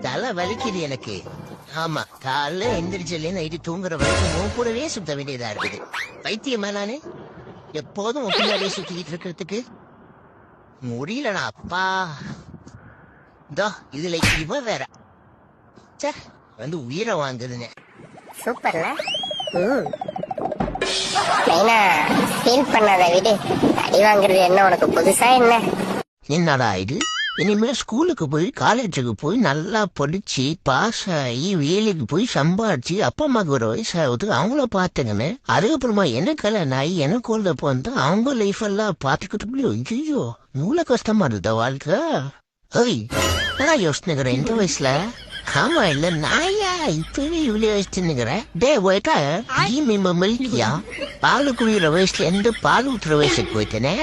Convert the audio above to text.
தலை வலிக்குது எனக்கு. ஆமா காலைல எந்திரிச்சல நைட்டு தூங்குற வரைக்கும் உன் கூடவே சுத்த வேண்டியதா இருக்குது. பைத்தியமா நானு? எப்போதும் உன் பின்னாடியே சுத்திக்கிட்டு இருக்கிறதுக்கு? முடியலடா அப்பா. இதோ இதுல இவ வேற. ச்சே வந்து உயிரை வாங்குதுன்னு. சூப்பர்ல ஃபீல் பண்ணாத விடு. அடி வாங்குறது என்ன உனக்கு புதுசா என்ன? என்னடா இது? இனிமே ஸ்கூலுக்கு போய் காலேஜுக்கு போய் நல்லா படிச்சு பாஸ் ஆகி வேலைக்கு போய் சம்பாதிச்சு அப்பா அம்மாக்கு ஒரு வயசு ஆகுது அவங்கள பார்த்துங்கன்னு அதுக்கப்புறமா எனக்கு கல்யாணம் ஆகி எனக்கு குழந்தை போந்தா அவங்க லைஃப் எல்லாம் பார்த்துக்கிட்டு ஐயோ இவ்வளவு கஷ்டமா இருக்குதா வாழ்க்கை? ஏய் நான் யோசிச்சுக்கிறேன் இந்த வயசுல? ஆமா இல்ல நாயா? இப்பவே இவ்வளவு வயசுன்னுக்கிறேன் டே போயிட்டா ஈ மிம்ம மில்கியா பால் குடிக்கிற வயசுல எந்த பால் ஊற்றுற வயசுக்கு போயிட்டேனே.